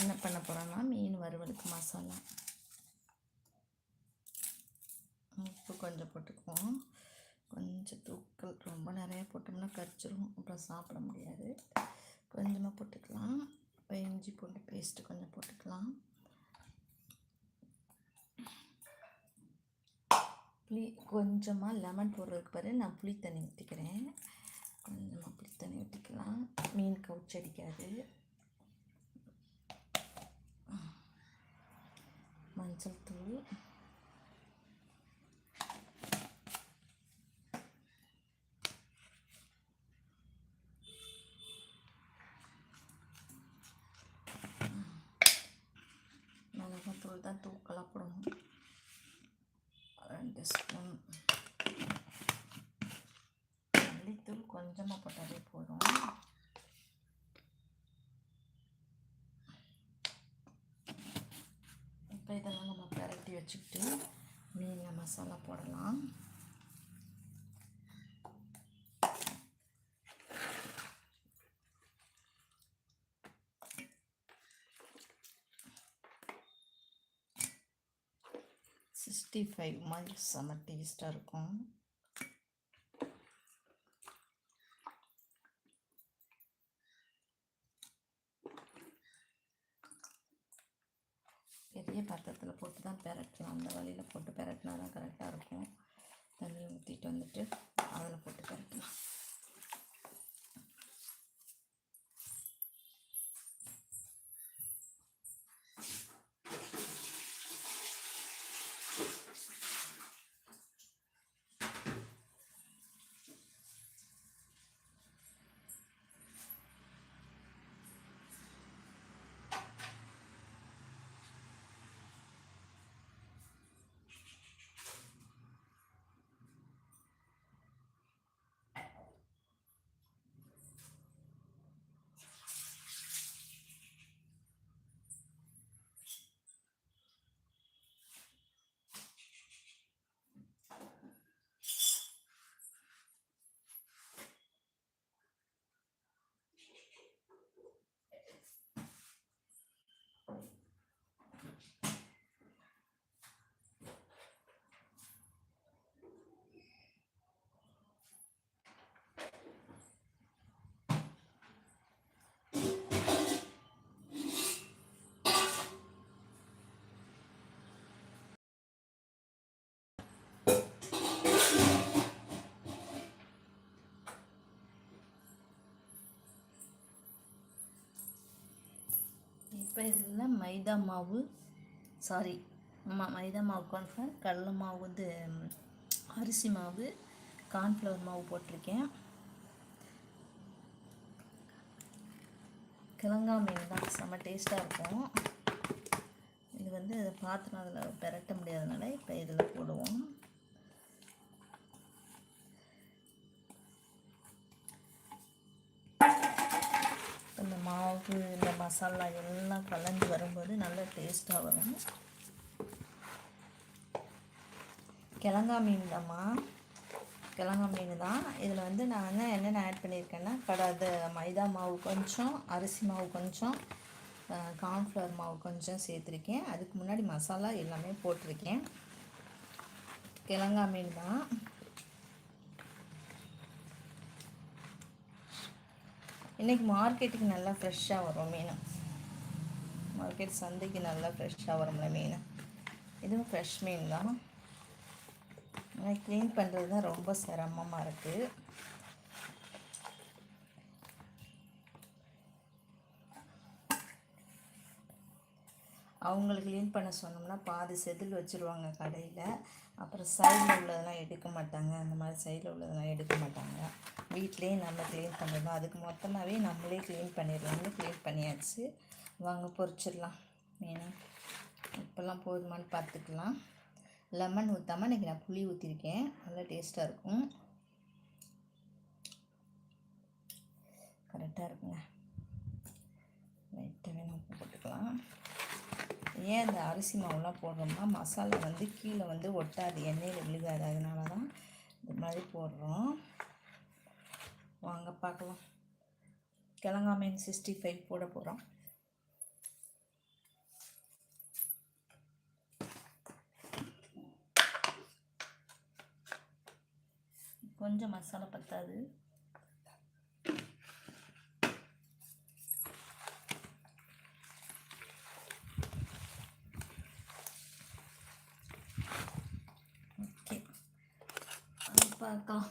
என்ன பண்ண போகிறோன்னா மீன் வறுவலுக்கு மசாலா. உப்பு கொஞ்சம் போட்டுக்குவோம். கொஞ்சம் தூக்கல் ரொம்ப நிறையா போட்டோம்னா கரிச்சிரும். அப்புறம் சாப்பிட முடியாது. கொஞ்சமாக போட்டுக்கலாம். இஞ்சி பூண்டு பேஸ்ட்டு கொஞ்சம் போட்டுக்கலாம். புளி கொஞ்சமாக லெமன் போடுறதுக்கு பாரு நான் புளி தண்ணி ஊற்றிக்கிறேன் கொஞ்சமாக புளி தண்ணி ஊற்றிக்கலாம் மீன் கவுச்சடிக்காது மஞ்சள் தூள் மிளகாத்தூள் தான் தூக்கலாக போடணும் ரெண்டு ஸ்பூன் மல்லித்தூள் கொஞ்சமாக போட்டாலே போதும் இப்போ இதெல்லாம் நம்ம பரட்டி வச்சுக்கிட்டு மீனில் மசாலா போடலாம். சிக்ஸ்டி ஃபைவ் மாதிரி செம்ம டேஸ்ட்டாக இருக்கும் பெரிய பாத்திரத்தில் போட்டு தான் பெரட்டலாம் அந்த வழியில் போட்டு பெரட்டினா தான் கரெக்டாக இருக்கும் தண்ணி ஊற்றிட்டு வந்துட்டு அதில் போட்டு பெரட்டலாம் இப்போ மைதா மாவு சாரி மா மைதா மாவு கார்ன்ஃப்ளவர் கடலை மாவு வந்து அரிசி மாவு கார்ன்ஃப்ளவர் மாவு போட்டிருக்கேன். கிழங்கா மீன் தான் செம்ம டேஸ்ட்டாக இருக்கும். இது வந்து பாத்திரம் அதில் பெரட்ட முடியாதனால இப்போ இதில் போடுவோம். இந்த இந்த மசாலா எல்லாம் கலந்து வரும்போது நல்ல டேஸ்ட்டாக வரும். கிழங்கா மீன் தாம்மா. கிழங்கா மீன் தான். இதில் வந்து நான் வந்து என்னென்ன ஆட் பண்ணியிருக்கேன்னா கடாத மைதா மாவு கொஞ்சம் அரிசி மாவு கொஞ்சம் கார்ன்ஃப்ளவர் மாவு கொஞ்சம் சேர்த்துருக்கேன். அதுக்கு முன்னாடி மசாலா எல்லாமே போட்டிருக்கேன். கிழங்கா மீன் தான். இன்றைக்கி மார்க்கெட்டுக்கு நல்லா ஃப்ரெஷ்ஷாக வரும் மீன். மார்க்கெட் சந்தைக்கு நல்லா ஃப்ரெஷ்ஷாக வரும்ல மீன். இதுவும் ஃப்ரெஷ் மீன் தான். ஆனால் க்ளீன் பண்ணுறது தான் ரொம்ப சிரமமாக இருக்குது அவங்களுக்கு க்ளீன் பண்ண சொன்னோம்னா பாதி செதில் வச்சுருவாங்க கடையில். அப்புறம் சைடில் உள்ளதெல்லாம் எடுக்க மாட்டாங்க. அந்த மாதிரி சைடில் உள்ளதெல்லாம் எடுக்க மாட்டாங்க. வீட்டிலேயே நம்ம க்ளீன் பண்ணிடலாம் அதுக்கு மொத்தமாகவே நம்மளே க்ளீன் பண்ணிடலாம்னு க்ளீன் பண்ணியாச்சு. வாங்க பொரிச்சிடலாம். மீனை இப்போல்லாம் போதுமான்னு பார்த்துக்கலாம். லெமன் ஊற்றாமல் இன்றைக்கி நான் புளி ஊற்றிருக்கேன் நல்லா டேஸ்ட்டாக இருக்கும். கரெக்டாக இருக்குங்க. லைட்டாக வேணும் உப்பு போட்டுக்கலாம். ஏன் அந்த அரிசி மாவுலாம் போடுறோம்னா மசாலா வந்து கீழே வந்து ஒட்டாது எண்ணெயில் விழுகாது. அதனால தான் இந்த மாதிரி போடுறோம். வாங்க பார்க்கலாம். கிழங்கா மீன் சிக்ஸ்டி ஃபைவ் போட போகிறோம் கொஞ்சம் மசாலா பத்தாது. அது பார்க்கலாம்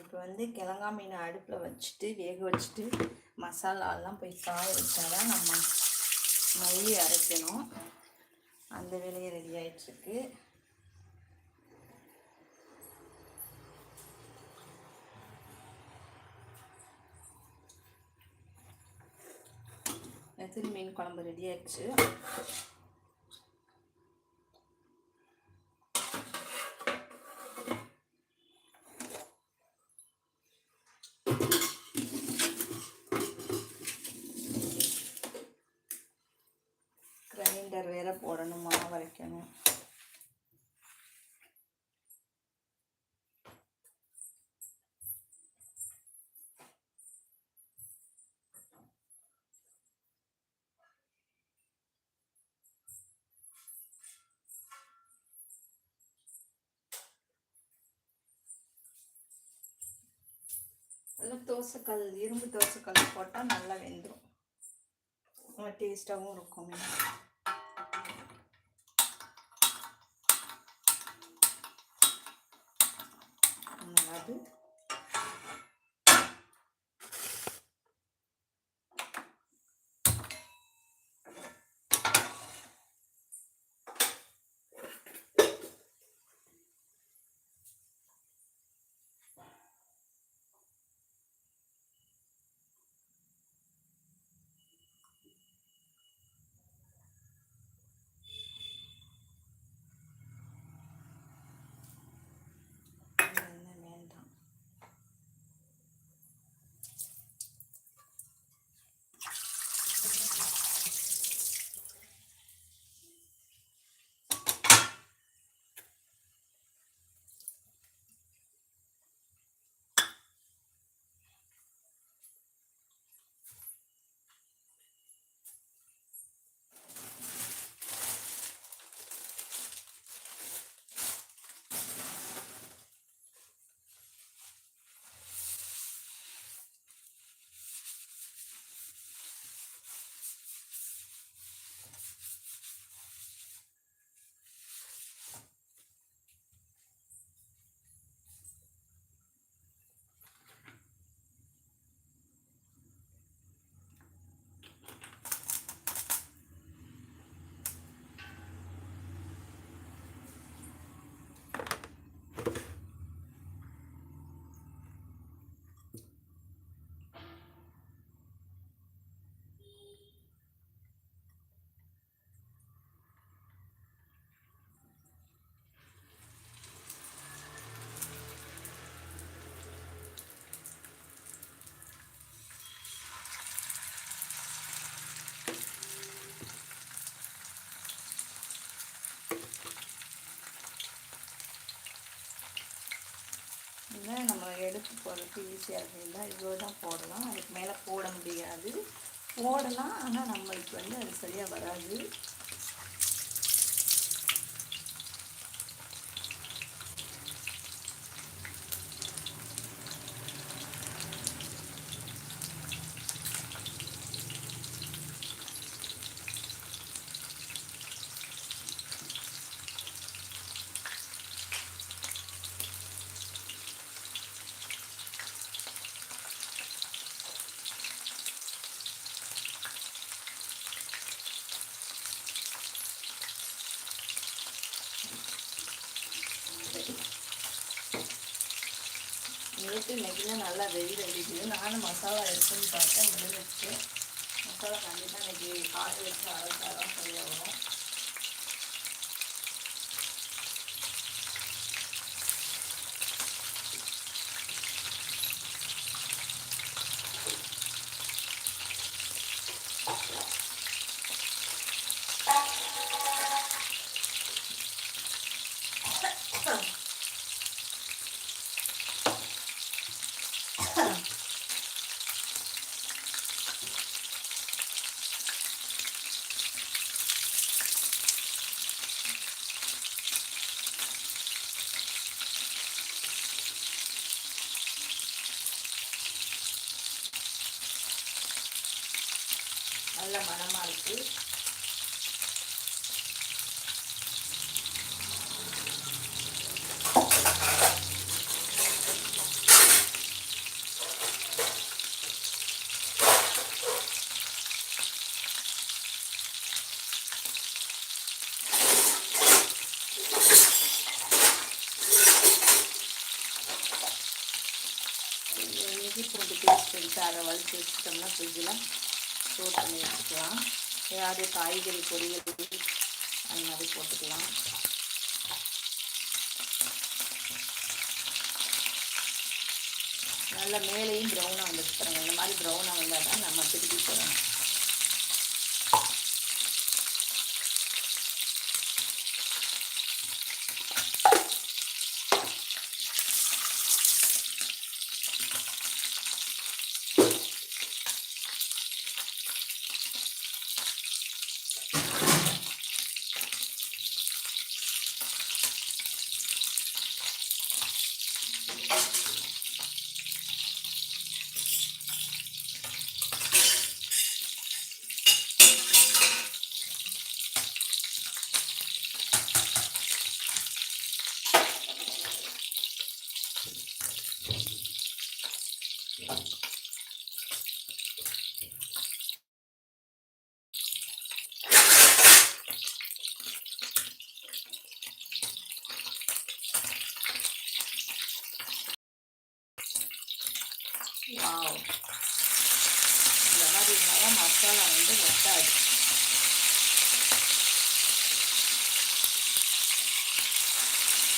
இப்போ வந்து கிழங்கா மீனை அடுப்பில் வச்சுட்டு வேக வச்சுட்டு மசாலாலாம் போய் காய வச்சாதான் நம்ம மல்லி அரைக்கணும். அந்த வேலையை ரெடி ஆகிட்டுருக்கு நெத்திலி மீன் குழம்பு ரெடி ஆயிடுச்சு கிரைண்டர் வேற போடணும் மாவு அரைக்கணும் நல்லா தோசைக்கல் இரும்பு தோசைக்கல் போட்டால் நல்லா வெந்துடும் டேஸ்ட்டாகவும் இருக்கும். எடுத்து போடுறதுக்கு ஈஸியாக இல்லை இவ்வளோ தான் போடலாம் அதுக்கு மேலே போட முடியாது. போடலாம். ஆனால் நம்மளுக்கு வந்து அது சரியாக வராது. நேற்று இன்னைக்குலாம் நல்லா வெயில் அடிக்குது நானும் மசாலா எடுத்துன்னு பார்த்தேன் முடிஞ்சிச்சு மசாலா கண்டிப்பாக இன்றைக்கி காய வச்சு அரைச்சாதான் சரியாக வரும் மணமாக இருக்குது இஞ்சி பூண்டு பேஸ்ட் எடுத்து அதை வலிச்சு வச்சுட்டோம்னா ஃப்ரிட்ஜில் ஸ்டோர் பண்ணி வச்சுக்கலாம் ஏதாவது காய்கறி பொரியல் அந்த மாதிரி போட்டுக்கலாம். நல்ல மேலேயும் ப்ரௌனாக வந்துட்டு பாருங்க. இந்த மாதிரி ப்ரௌனாக வந்தால் தான் நம்ம திருப்பி போடணும் வாவ் இந்த மாதிரி இருந்தால் தான் மசாலா வந்து ஒட்டாது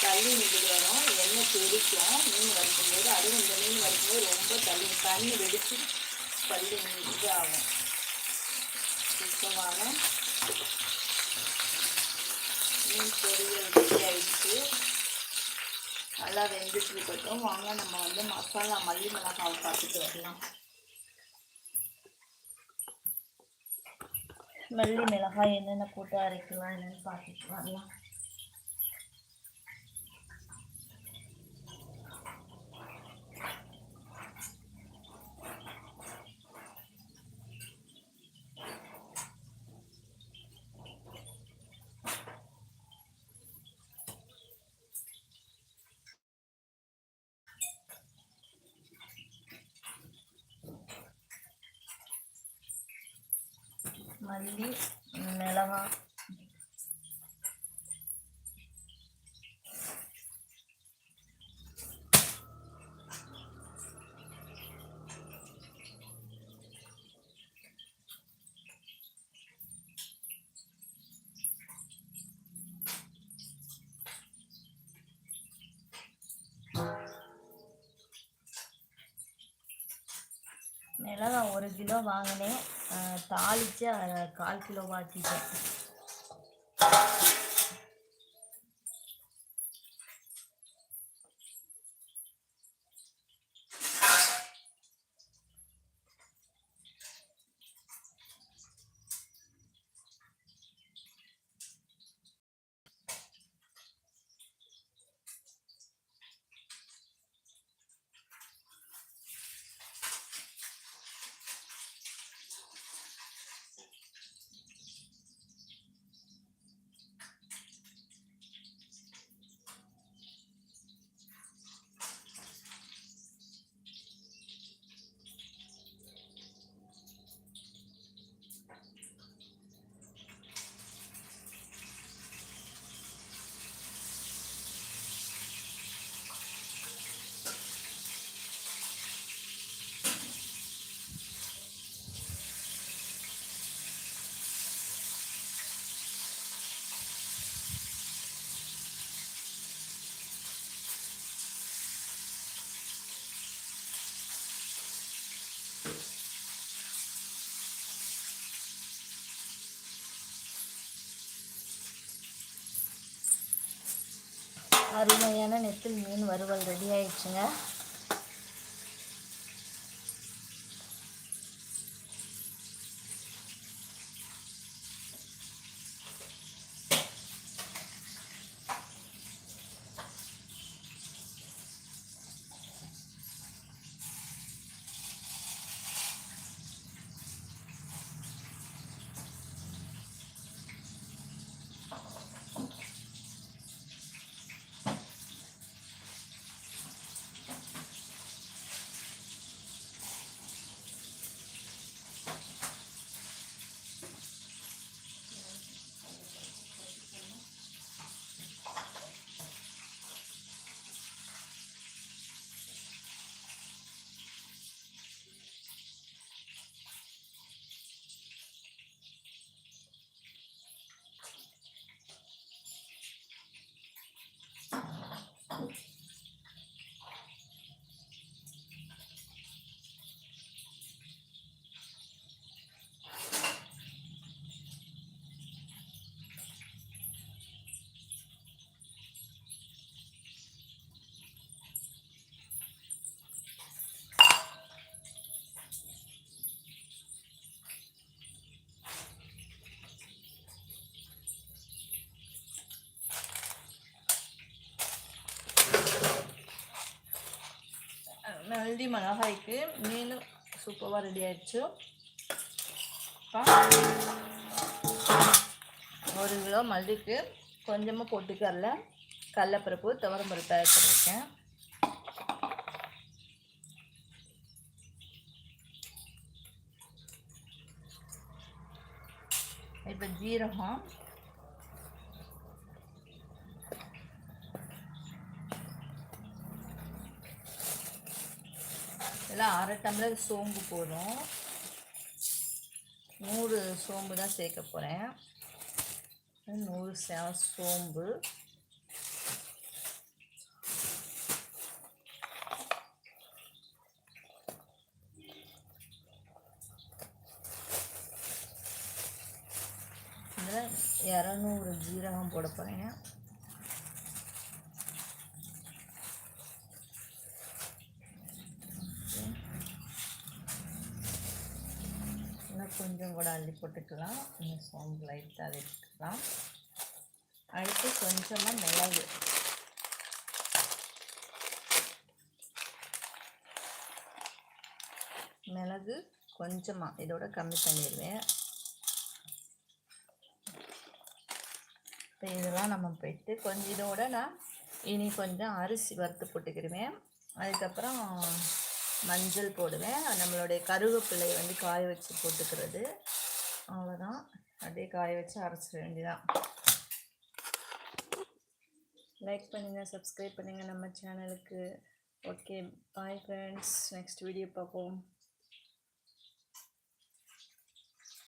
தள்ளி நின்றுடணும் எண்ணெய் தெரிக்கும் மீன் வறுக்கும்போது அதுவும் இந்த மீன் வறுக்கும்போது ரொம்ப தள்ளி தண்ணி வெடித்து தள்ளி இது ஆகும் சுத்தமான மீன் பொரியல் ரெடி ஆகிடுச்சு நல்லா வெந்துட்டு இருக்கட்டும். வாங்க நம்ம வந்து மசாலா மல்லி மிளகாவை பார்த்துட்டு வரலாம். மல்லி மிளகாய் என்னென்ன போட்டு அரைக்கலாம் என்னென்னு பார்த்துட்டு வரலாம். மல்லி மிளகாய் மிளகா ஒரு கிலோ வாங்கினேன். தாளித்து கால் கிலோவாக்கிட்டேன் அருமையான நெத்தில் மீன் வறுவல் ரெடி ஆயிடுச்சுங்க. பூந்தி மிளகாய்க்கு மீன் சூப்பராக ரெடி ஆயிடுச்சு. ஒரு கிலோ மல்லிக்கு கொஞ்சமாக பொட்டுக்கடல கடலப்பருப்பு துவரம்பருப்பு ஆட் பண்ணியிருக்கேன். இப்போ ஜீரகம் இதில் அரை டம்ளர் சோம்பு போதும். நூறு சோம்பு தான் சேர்க்க போகிறேன் நூறு சே சோம்பு. இதில் இரநூறு ஜீரகம் போட போகிறேன் போட்டுக்கலாம். இந்த சோம்பு லைட்டாக எடுத்துக்கலாம். அடுத்து கொஞ்சமாக மிளகு. மிளகு கொஞ்சமாக இதோட கம்மி பண்ணிடுவேன். இப்போ இதெல்லாம் நம்ம போயிட்டு கொஞ்சம் இதோட நான் இனி கொஞ்சம் அரிசி வறுத்து போட்டுக்கிடுவேன். அதுக்கப்புறம் மஞ்சள் போடுவேன். நம்மளுடைய கருவேப்பிலை வந்து காய வச்சு போட்டுக்கிறது. அவ்வளோதான் அப்படியே காய வச்சு அரைச்சிட வேண்டியதான் லைக் பண்ணுங்கள் சப்ஸ்கிரைப் பண்ணுங்கள் நம்ம சேனலுக்கு okay bye friends next video பார்ப்போம்.